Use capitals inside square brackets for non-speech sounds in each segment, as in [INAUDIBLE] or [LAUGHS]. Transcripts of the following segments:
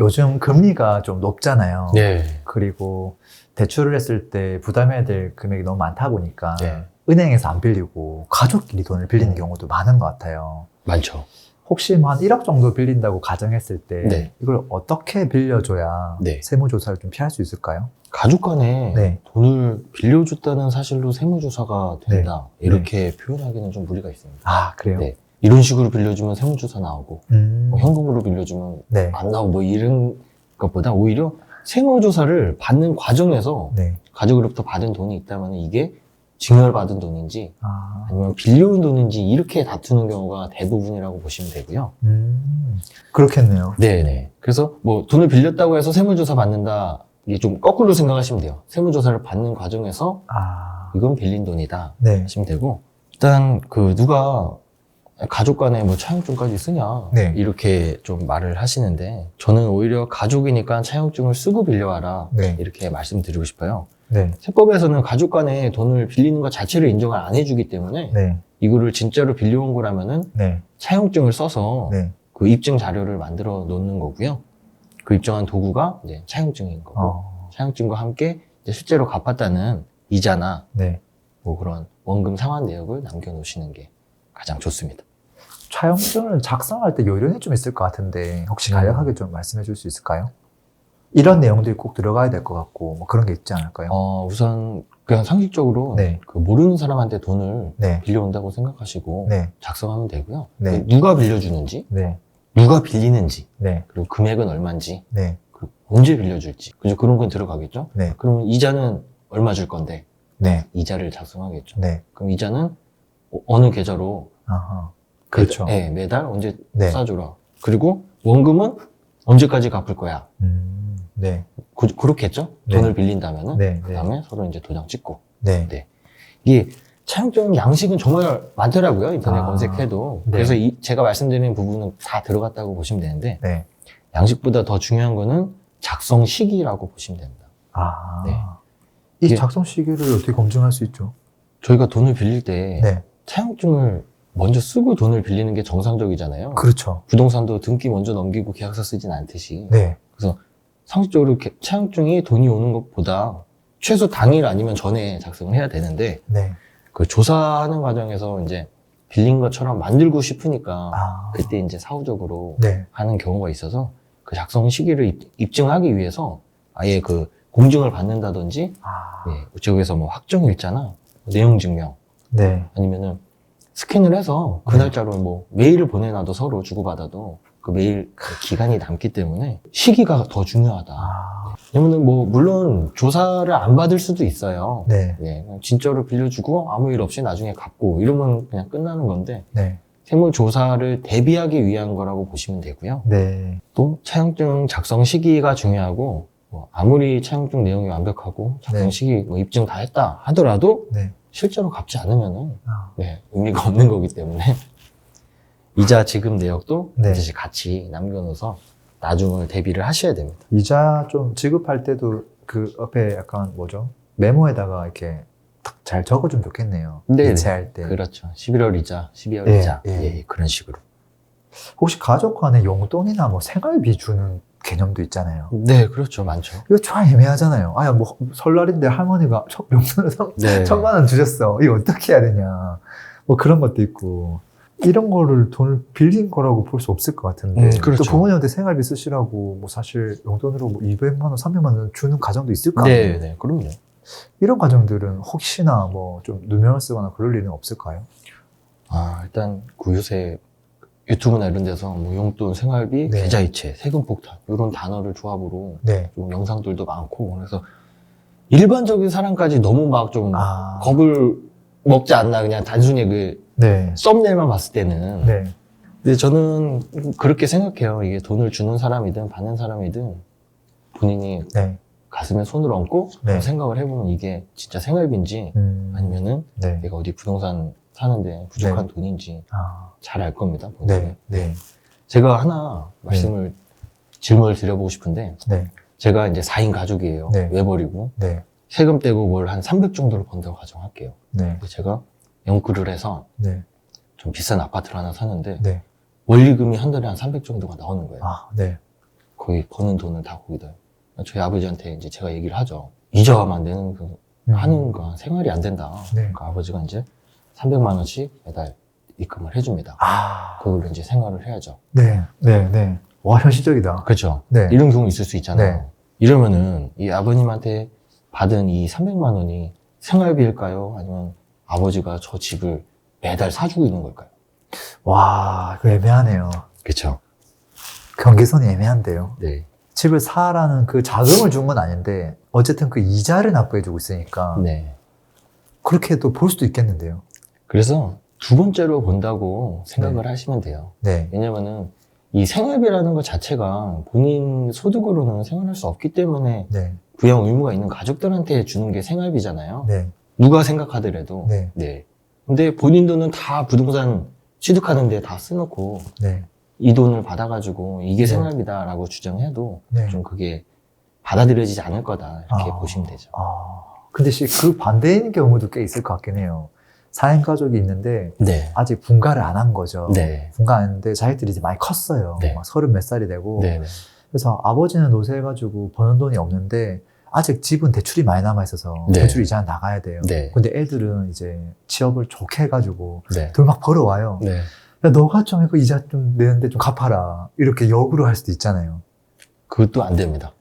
요즘 금리가 좀 높잖아요. 네. 그리고 대출을 했을 때 부담해야 될 금액이 너무 많다 보니까 네. 은행에서 안 빌리고 가족끼리 돈을 빌리는 음. 경우도 많은 것 같아요. 많죠. 혹시 뭐 한 1억 정도 빌린다고 가정했을 때 네. 이걸 어떻게 빌려줘야 네. 세무조사를 좀 피할 수 있을까요? 가족 간에 네. 돈을 빌려줬다는 사실로 세무조사가 된다. 네. 이렇게 표현하기는 좀 무리가 있습니다. 아 그래요? 네. 이런 식으로 빌려주면 세무조사 나오고, 음. 뭐 현금으로 빌려주면 네. 안 나오고, 뭐 이런 것보다 오히려 세무조사를 받는 과정에서 네. 가족으로부터 받은 돈이 있다면 이게 증여받은 돈인지 아. 아니면 빌려온 돈인지 이렇게 다투는 경우가 대부분이라고 보시면 되고요. 음. 그렇겠네요. 네네. 그래서 뭐 돈을 빌렸다고 해서 세무조사 받는다. 이게 좀 거꾸로 생각하시면 돼요. 세무조사를 받는 과정에서 아. 이건 빌린 돈이다 네. 하시면 되고 일단 그 누가 가족 간에 뭐 차용증까지 쓰냐 네. 이렇게 좀 말을 하시는데 저는 오히려 가족이니까 차용증을 쓰고 빌려와라 네. 이렇게 말씀드리고 싶어요. 네. 세법에서는 가족 간에 돈을 빌리는 것 자체를 인정을 안 해주기 때문에 네. 이거를 진짜로 빌려온 거라면은 네. 차용증을 써서 네. 그 입증 자료를 만들어 놓는 거고요. 그 입증한 도구가 이제 차용증인 거고 어. 차용증과 함께 이제 실제로 갚았다는 이자나 네. 뭐 그런 원금 상환 내역을 남겨놓으시는 게 가장 좋습니다. 차용증을 작성할 때 요령이 좀 있을 것 같은데 혹시 음. 간략하게 좀 말씀해 줄 수 있을까요? 이런 내용들이 꼭 들어가야 될 것 같고 뭐 그런 게 있지 않을까요? 어, 우선 그냥 상식적으로 네. 그 모르는 사람한테 돈을 네. 빌려온다고 생각하시고 네. 작성하면 되고요. 네. 그 누가 빌려주는지, 네. 누가 빌리는지, 네. 그리고 금액은 얼마인지, 네. 그리고 언제 빌려줄지, 그죠? 그런 건 들어가겠죠. 네. 그러면 이자는 얼마 줄 건데 네. 이자를 작성하겠죠. 네. 그럼 이자는 어- 어느 계좌로 아하. 그렇죠. 네, 매달 언제 네. 싸줘라. 그리고 원금은 언제까지 갚을 거야. 음. 네. 그, 그렇겠죠? 네. 돈을 빌린다면은 네. 네. 그다음에 서로 이제 도장 찍고 네. 네. 이게 차용증 양식은 정말 많더라고요 인터넷 아, 검색해도 네. 그래서 이- 제가 말씀드리는 부분은 다 들어갔다고 보시면 되는데 네. 양식보다 더 중요한 거는 작성 시기라고 보시면 됩니다. 아. 네. 이 작성 시기를 어떻게 검증할 수 있죠? 저희가 돈을 빌릴 때 네. 차용증을 먼저 쓰고 돈을 빌리는 게 정상적이잖아요. 그렇죠. 부동산도 등기 먼저 넘기고 계약서 쓰진 않듯이 네. 상식적으로 이렇게 차용증이 돈이 오는 것보다 최소 당일 아니면 전에 작성을 해야 되는데 네. 그 조사하는 과정에서 이제 빌린 것처럼 만들고 싶으니까 아. 그때 이제 사후적으로 네. 하는 경우가 있어서 그 작성 시기를 입- 입증하기 위해서 아예 그 공증을 받는다든지 아. 예, 우체국에서 뭐 확정일자나 내용 증명 네. 아니면은 스캔을 해서 그 날짜로 뭐 메일을 보내놔도 서로 주고받아도 그 메일 그 기간이 남기 때문에 시기가 더 중요하다. 아. 왜냐면은 뭐 물론 조사를 안 받을 수도 있어요. 네. 예, 그냥 진짜로 빌려주고 아무 일 없이 나중에 갚고 이러면 그냥 끝나는 건데 네. 세무 조사를 대비하기 위한 거라고 보시면 되고요. 네. 또 차용증 작성 시기가 중요하고 뭐 아무리 차용증 내용이 완벽하고 작성 네. 시기 뭐 입증 다 했다 하더라도 네. 실제로 갚지 않으면은 아. 네, 의미가 없는 거기 때문에 [LAUGHS] 이자 지급 내역도 네. 이제 같이 남겨놓아서 나중을 대비를 하셔야 됩니다. 이자 좀 지급할 때도 그 옆에 약간 뭐죠? 메모에다가 이렇게 탁잘 적어주면 좋겠네요. 네, 이체할 때. 그렇죠. 11월 이자, 12월 예, 이자 예. 예, 그런 식으로. 혹시 가족 간에 용돈이나 뭐 생활비 주는 개념도 있잖아요. 네, 그렇죠. 많죠. 이거 참 애매하잖아요. 아야 뭐 설날인데 할머니가 [LAUGHS] 성- 네. 천만 원 주셨어. 이거 어떻게 해야 되냐. 뭐 그런 것도 있고. 이런 거를 돈을 빌린 거라고 볼 수 없을 것 같은데. 음, 그렇죠. 또 부모님한테 생활비 쓰시라고 뭐 사실 용돈으로 뭐 200만 원, 300만 원 주는 가정도 있을 거 아니에요. 네, 네, 그럼요. 이런 가정들은 혹시나 뭐 좀 누명을 쓰거나 그럴 일은 없을까요? 아, 일단 그 요새 유튜브나 이런 데서 뭐 용돈, 생활비, 네. 계좌이체, 세금 폭탄 이런 단어를 조합으로 네. 좀 영상들도 많고 그래서 일반적인 사람까지 너무 막 좀 아. 겁을 먹지 않나 그냥 단순히 그 네. 썸네일만 봤을 때는 네. 근데 저는 그렇게 생각해요 이게 돈을 주는 사람이든 받는 사람이든 본인이 네. 가슴에 손을 얹고 네. 좀 생각을 해보면 이게 진짜 생활비인지 음. 아니면은 네. 내가 어디 부동산 사는데 부족한 돈인지 아. 잘 알 겁니다 본인은. 네. 네. 제가 하나 말씀을 질문을 드려보고 싶은데 네. 제가 이제 4인 가족이에요 네. 외벌이고 네. 세금 떼고 월 한 300 정도를 번다고 가정할게요 네. 근데 제가 연구를 해서 네. 좀 비싼 아파트를 하나 사는데 네. 원리금이 한 달에 한 300 정도가 나오는 거예요 아, 네. 거의 버는 돈을 다 거기다. 저희 아버지한테 이제 제가 얘기를 하죠. 이자만 내는 그 하는 거 생활이 안 된다. 음. 네. 그러니까 아버지가 이제 300만 원씩 매달 입금을 해줍니다. 아, 그걸로 이제 생활을 해야죠. 네, 네, 네. 와, 현실적이다. 그렇죠. 네. 이런 경우 있을 수 있잖아요. 네. 이러면은 이 아버님한테 받은 이 300만 원이 생활비일까요? 아니면 아버지가 저 집을 매달 사주고 있는 걸까요? 와, 이거 애매하네요. 그렇죠. 경계선이 애매한데요. 네. 집을 사라는 그 자금을 준 건 아닌데, 어쨌든 그 이자를 납부해주고 있으니까, 네. 그렇게 또 볼 수도 있겠는데요. 그래서 두 번째로 본다고 생각을 하시면 돼요. 네. 왜냐면은 이 생활비라는 것 자체가 본인 소득으로는 생활할 수 없기 때문에 네. 부양 의무가 있는 가족들한테 주는 게 생활비잖아요. 네. 누가 생각하더라도. 네. 네. 근데 본인 돈은 다 부동산 취득하는 데다 쓰놓고 네. 이 돈을 받아가지고 이게 네. 생활비다라고 주장해도 네. 좀 그게 받아들여지지 않을 거다 이렇게 아. 보시면 되죠. 아, 근데 씨, 그 반대인 경우도 꽤 있을 것 같긴 해요. 사행 가족이 있는데, 네. 아직 분가를 안 한 거죠. 네. 분가 안 했는데, 자기들이 이제 많이 컸어요. 네. 막 서른 몇 살이 되고. 네. 네. 그래서 아버지는 노쇠해가지고 버는 돈이 없는데, 아직 집은 대출이 많이 남아 있어서 네. 대출 이자 나가야 돼요. 네. 근데 애들은 이제 취업을 좋게 해가지고 네. 돈막 벌어와요. 네. 야, 너가 좀 이거 이자 좀 내는데 좀 갚아라. 이렇게 역으로 할 수도 있잖아요. 그것도 안 됩니다.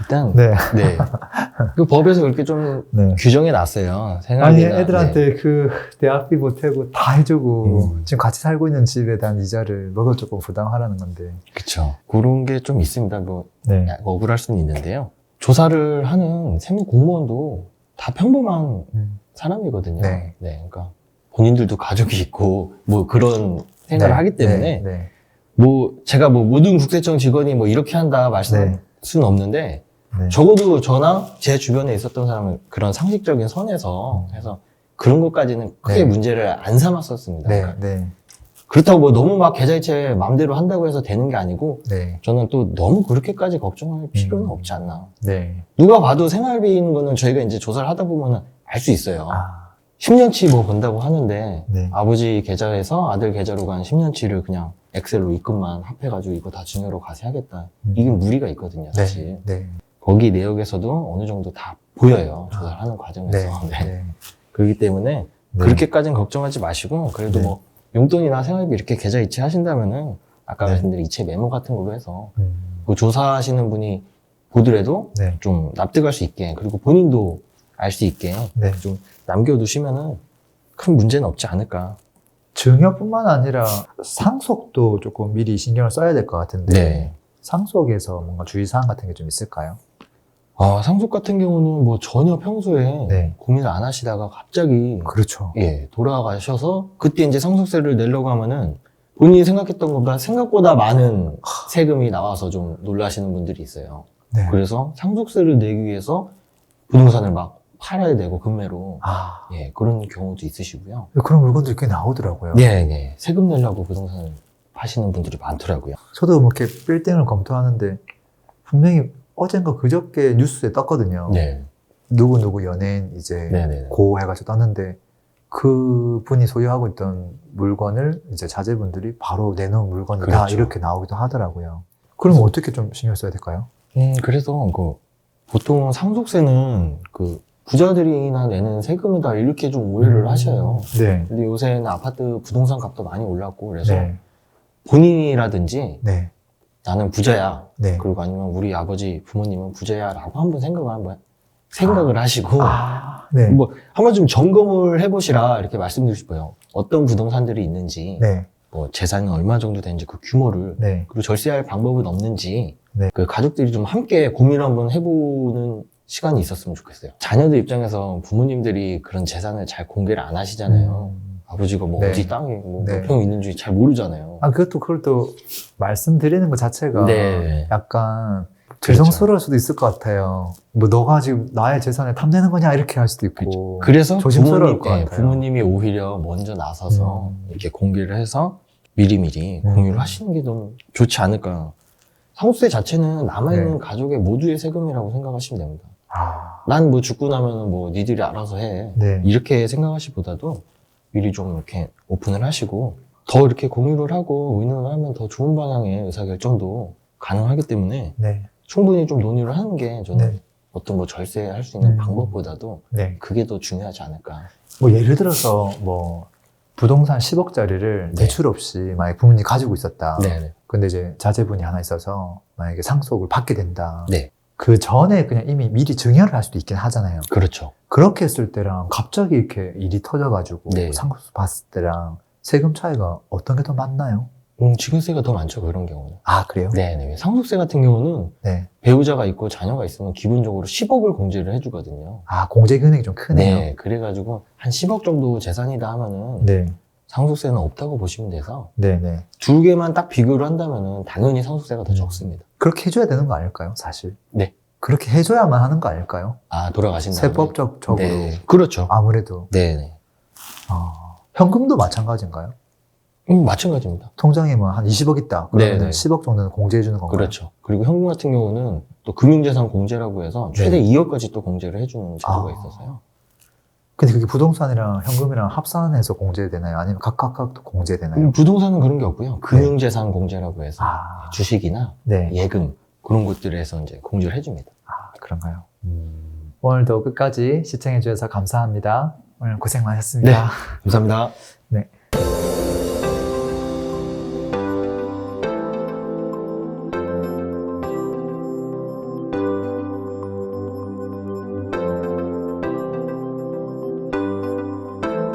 일단 네. 네. [LAUGHS] [LAUGHS] 그 법에서 그렇게 좀 네. 규정해 놨어요. 아니, 생활비나 애들한테 그 대학비 보태고 다 해주고 음. 지금 같이 살고 있는 집에 대한 이자를 너도 조금 부담하라는 건데. 그렇죠. 그런 게 좀 있습니다. 뭐 네. 약 억울할 수는 있는데요. 조사를 하는 세무 공무원도 다 평범한 음. 사람이거든요. 네. 그러니까 본인들도 가족이 있고 뭐 그런 생각을 네. 하기 때문에 네. 네. 뭐 제가 뭐 모든 국세청 직원이 뭐 이렇게 한다 말씀할 네. 수는 없는데 네. 적어도 저나 제 주변에 있었던 사람은 그런 상식적인 선에서 해서 그런 것까지는 크게 음. 네. 문제를 안 삼았었습니다. 네. 그러니까 네. 그렇다고 뭐 너무 막 계좌이체 마음대로 한다고 해서 되는 게 아니고 네. 저는 또 너무 그렇게까지 걱정할 필요는 음. 없지 않나. 네. 누가 봐도 생활비인 거는 저희가 이제 조사를 하다 보면 알수 있어요. 아. 10년치 뭐 번다고 하는데 네. 아버지 계좌에서 아들 계좌로 간 10년치를 그냥 엑셀로 입금만 합해가지고 이거 다 증여로 가세하겠다. 음. 이게 무리가 있거든요, 사실. 네. 네. 거기 내역에서도 어느 정도 다 보여요. 조사를 하는 네. 과정에서. 네. 네. 그렇기 때문에 네. 그렇게까지는 걱정하지 마시고 그래도 네. 뭐 용돈이나 생활비 이렇게 계좌 이체 하신다면은 아까 네. 말씀드린 이체 메모 같은 걸로 해서 음. 그 조사하시는 분이 보더라도 네. 좀 납득할 수 있게 그리고 본인도 알 수 있게 네. 좀 남겨두시면은 큰 문제는 없지 않을까. 증여뿐만 아니라 상속도 조금 미리 신경을 써야 될 것 같은데 네. 상속에서 뭔가 주의사항 같은 게 좀 있을까요? 아, 상속 같은 경우는 뭐 전혀 평소에 네. 고민을 안 하시다가 갑자기 그렇죠. 예, 돌아가셔서 그때 이제 상속세를 내려고 하면은 본인이 생각했던 것보다 생각보다 많은 세금이 나와서 좀 놀라시는 분들이 있어요. 네. 그래서 상속세를 내기 위해서 부동산을 막 팔아야 되고 금매로 아, 예, 그런 경우도 있으시고요. 그런 물건들이 꽤 나오더라고요. 네, 네. 세금 내려고 부동산을 파시는 분들이 많더라고요. 저도 뭐 이렇게 빌딩을 검토하는데 분명히 어젠가 그저께 뉴스에 떴거든요. 네. 누구누구 연예인 이제 네네. 고 해가지고 떴는데 그 분이 소유하고 있던 물건을 이제 자제분들이 바로 내놓은 물건이다 그렇죠. 이렇게 나오기도 하더라고요. 그럼 어떻게 좀 신경 써야 될까요? 음, 그래서 그 보통 상속세는 그 부자들이나 내는 세금이다 이렇게 좀 오해를 하셔요. 네. 근데 요새는 아파트 부동산 값도 많이 올랐고 그래서 네. 본인이라든지 네. 나는 부자야. 네. 그리고 아니면 우리 아버지 부모님은 부자야라고 한번 생각을 한번 생각을 하시고 아, 네. 뭐 한번 좀 점검을 해보시라 이렇게 말씀드리고 싶어요. 어떤 부동산들이 있는지 네. 뭐 재산이 얼마 정도 되는지 그 규모를 네. 그리고 절세할 방법은 없는지 네. 그 가족들이 좀 함께 고민을 한번 해보는 시간이 있었으면 좋겠어요. 자녀들 입장에서 부모님들이 그런 재산을 잘 공개를 안 하시잖아요. 음. 아버지가 뭐 네. 어디 땅에 뭐 네. 몇평 있는지 잘 모르잖아요. 아, 그것도, 그걸 또 말씀드리는 것 자체가 네. 약간 그렇죠. 죄송스러울 수도 있을 것 같아요. 뭐, 너가 지금 나의 재산을 탐내는 거냐? 이렇게 할 수도 있고. 그래서 조심스러울 부모님, 것 예, 같아요. 부모님이 오히려 먼저 나서서 음. 이렇게 공개를 해서 미리미리 음. 공유를 하시는 게 너무 좋지 않을까. 상속세 자체는 남아있는 네. 가족의 모두의 세금이라고 생각하시면 됩니다. 아, 난뭐 죽고 나면은 뭐 니들이 알아서 해. 네. 이렇게 생각하시보다도 미리 좀 이렇게 오픈을 하시고 더 이렇게 공유를 하고 의논을 하면 더 좋은 방향의 의사결정도 가능하기 때문에 네. 충분히 좀 논의를 하는 게 저는 네. 어떤 뭐 절세할 수 있는 음. 방법보다도 네. 그게 더 중요하지 않을까. 뭐 예를 들어서 뭐 부동산 10억짜리를 네. 대출 없이 만약에 부모님이 가지고 있었다. 네네. 근데 이제 자제분이 하나 있어서 만약에 상속을 받게 된다. 네. 그 전에 그냥 이미 미리 증여를 할 수도 있긴 하잖아요. 그렇죠. 그렇게 했을 때랑 갑자기 이렇게 일이 터져가지고 네. 상속 받을 때랑 세금 차이가 어떤 게 더 많나요? 음, 지급세가 더 많죠, 그런 경우는. 아 그래요? 네네. 상속세 같은 경우는 네. 배우자가 있고 자녀가 있으면 기본적으로 10억을 공제를 해주거든요. 아 공제 금액이 좀 크네요. 네. 그래가지고 한 10억 정도 재산이다 하면은 네. 상속세는 없다고 보시면 돼서 네, 네. 두 개만 딱 비교를 한다면은 당연히 상속세가 더 음. 적습니다. 그렇게 해줘야 되는 거 아닐까요? 사실. 네. 그렇게 해줘야만 하는 거 아닐까요? 아, 돌아가신 다음에. 세법적으로 네. 그렇죠. 아무래도 네네. 아, 현금도 마찬가지인가요? 음, 마찬가지입니다. 통장에 뭐 한 20억 있다. 그러면 네네. 10억 정도는 공제해 주는 건가요? 그렇죠. 그리고 현금 같은 경우는 또 금융재산 공제라고 해서 최대 네. 2억까지 또 공제를 해주는 제도가 아. 있어서요. 근데 그게 부동산이랑 현금이랑 합산해서 공제되나요? 아니면 각각 또 공제되나요? 음, 부동산은 그런 게 없고요. 금융재산 공제라고 해서 아, 주식이나 네. 예금 그런 것들에서 이제 공제를 해줍니다. 아, 그런가요? 오늘도 끝까지 시청해 주셔서 감사합니다. 오늘 고생 많으셨습니다. 감사합니다. [LAUGHS] 네.